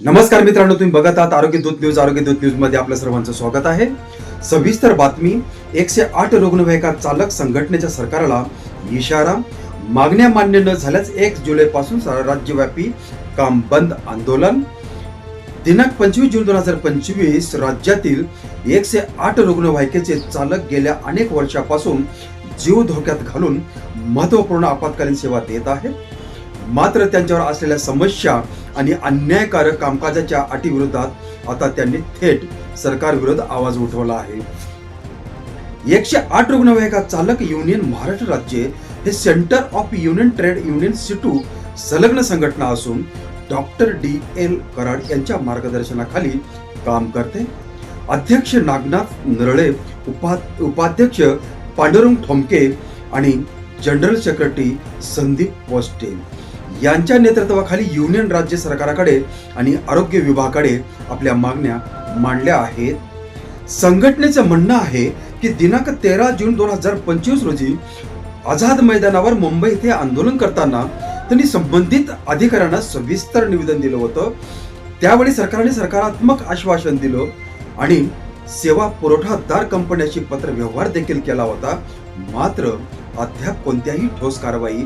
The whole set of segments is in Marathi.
नमस्कार मित्रांनो तुम्ही बघत आहात आरोग्य दूत न्यूज. आरोग्य दूत न्यूजमध्ये आपलं सर्वांचं स्वागत आहे. सविस्तर बातमी एकशे आठ रुग्णवाहिका चालक संघटनेच्या सरकारला इशारा. मागण्या मान्य न झाल्यास एक जुलै पासून राज्यव्यापी काम बंद आंदोलन. दिनांक पंचवीस जून दोन हजार पंचवीस राज्यातील एकशे आठ रुग्णवाहिकेचे चालक गेल्या अनेक वर्षापासून जीव धोक्यात घालून महत्त्वपूर्ण आपत्कालीन सेवा देत आहेत. मात्र त्यांच्यावर असलेल्या समस्या आणि अन्यायकारक कामकाजाच्या अटीविरोधात आता त्यांनी थेट सरकारविरोध आवाज उठवला आहे. एकशे आठ रुग्णवाहिका चालक युनियन महाराष्ट्र राज्य हे centre of union trade union CITU संलग्न संघटना असून डॉक्टर डी एल कराड यांच्या मार्गदर्शनाखाली काम करते. अध्यक्ष नागनाथ नरळे उपा उपाध्यक्ष पांडुरंग ठोमके आणि जनरल सेक्रेटरी संदीप पोस्टे यांच्या नेतृत्वाखाली युनियन राज्य सरकाराकडे आणि आरोग्य विभागाकडे आपल्या मागण्या मांडल्या आहेत. संघटनेचं म्हणणं आहे की दिनांक तेरा जून दोन हजार पंचवीस रोजी आझाद मैदानावर मुंबई येथे आंदोलन करताना त्यांनी संबंधित अधिकाऱ्यांना सविस्तर निवेदन दिलं होतं. त्यावेळी सरकारने सकारात्मक आश्वासन दिलं आणि सेवा पुरवठादार कंपन्याशी पत्र व्यवहार देखील केला होता. मात्र अद्याप कोणत्याही ठोस कारवाई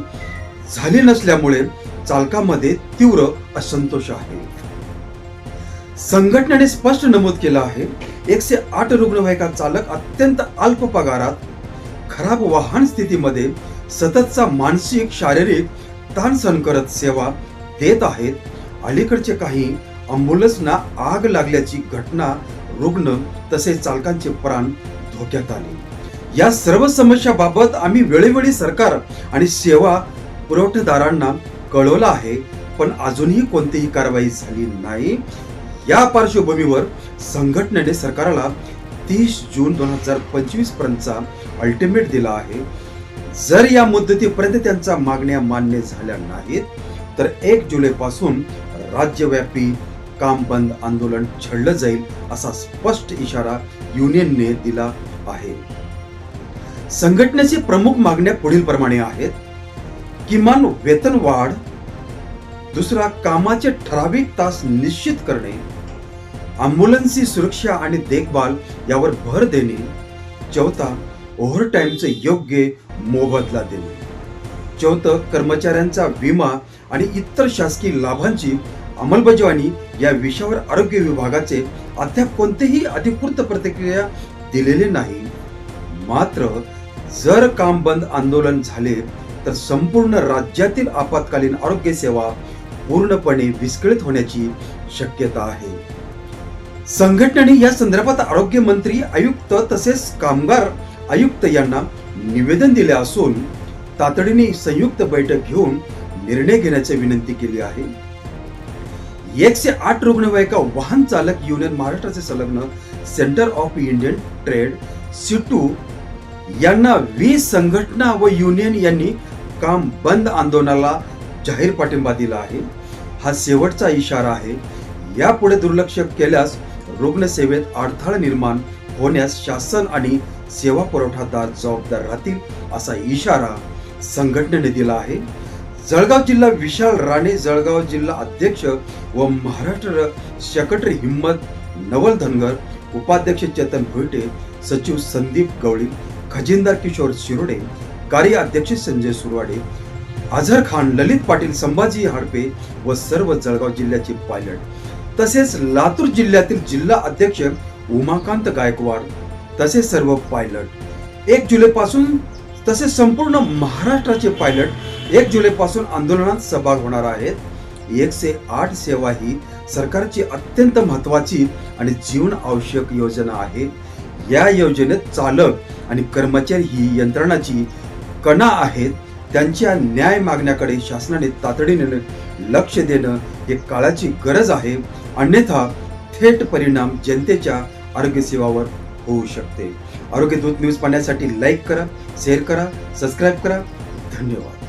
झाली नसल्यामुळे चालकामध्ये तीव्र असंतोष आहे. संघटनेने स्पष्ट नमूद केलं आहे एकशे आठ रुग्णवाहिका चालक अत्यंत अल्प पगारात खराब वाहन स्थितीमध्ये सततचा मानसिक शारीरिक ताण सहन करत सेवा देत आहेत. अलीकडचे काही अँब्युलन्सना आग लागल्याची घटना रुग्ण तसेच चालकांचे प्राण धोक्यात आले. या सर्व समस्याबाबत आम्ही वेळोवेळी सरकार आणि सेवा पुरवठेदारांना कळवलं आहे पण अजूनही कोणतीही कारवाई झाली नाही. या पार्श्वभूमीवर संघटनेने सरकारला तीस जून दोन हजार पंचवीस पर्यंतचा अल्टिमेट दिला आहे. जर या मुदतीपर्यंत त्यांच्या मागण्या मान्य झाल्या नाहीत तर एक जुलै पासून राज्यव्यापी काम बंद आंदोलन छळलं जाईल असा स्पष्ट इशारा युनियनने दिला आहे. संघटनेची प्रमुख मागण्या पुढील प्रमाणे आहेत. किमान वेतन वाढ दुसरा कामाचे ठराविक तास निश्चित करणे अम्ब्युलन्सची सुरक्षा आणि देखभाल यावर भर देणे चौथा ओव्हरटाईमचे योग्य मोबदला देणे. चौथं कर्मचाऱ्यांचा विमा आणि इतर शासकीय लाभांची अंमलबजावणी या विषयावर आरोग्य विभागाचे अद्याप कोणतेही अधिकृत प्रतिक्रिया दिलेली नाही. मात्र जर काम बंद आंदोलन झाले तर संपूर्ण राज्यातील आपत्कालीन आरोग्य सेवा पूर्णपणे विस्कळीत होण्याची शक्यता आहे. संघटनेने या संदर्भात आरोग्य मंत्री आयुक्त तसेच कामगार आयुक्त यांना निवेदन दिले असून तातडीने संयुक्त बैठक घेऊन निर्णय घेण्याची विनंती केली आहे. एकशे आठ रुग्णवाहिका वाहन चालक युनियन महाराष्ट्राचे संलग्न centre of Indian trade CITU यांना वीस संघटना व युनियन यांनी काम बंद आंदोलनाला जाहीर पाठिंबा दिला आहे. हा शेवटचा इशारा आहे. यापुढे दुर्लक्ष केल्यास रुग्णसेवेत अडथळा निर्माण होण्यास शासन आणि सेवा पुरवठादार जबाबदार राहतील असा इशारा संघटनेने दिला आहे. जळगाव जिल्हा विशाल राणे जळगाव जिल्हा अध्यक्ष व महाराष्ट्र सेक्रेटरी हिम्मत नवल धनगर उपाध्यक्ष चेतन भोईटे सचिव संदीप गवळी खजिनदार किशोर शिरोडे कार्याध्यक्ष संजय सुरवाडे अझर खान ललित पाटील संभाजी हाडपे व सर्व जळगाव जिल्ह्याचे पायलट. तसेच लातूर जिल्ह्यातील जिल्हा अध्यक्ष उमाकांत गायकवाड तसेच सर्व पायलट. एक जुलै पासून तसेच संपूर्ण महाराष्ट्राचे पायलट एक जुलैपासून आंदोलनात सहभाग होणार आहेत. एकशे आठ सेवा ही सरकारची अत्यंत महत्वाची आणि जीवन आवश्यक योजना आहे. या योजनेत चालक आणि कर्मचारी ही यंत्रणाची कणा आहेत त्यांच्या न्याय मागण्याकडे शासनाने तातडीने लक्ष देणं हे काळाची गरज आहे. अन्यथा थेट परिणाम जनतेच्या आरोग्यसेवावर होऊ शकते. आरोग्य दूत न्यूज पाहण्यासाठी लाईक करा शेअर करा सबस्क्राईब करा. धन्यवाद.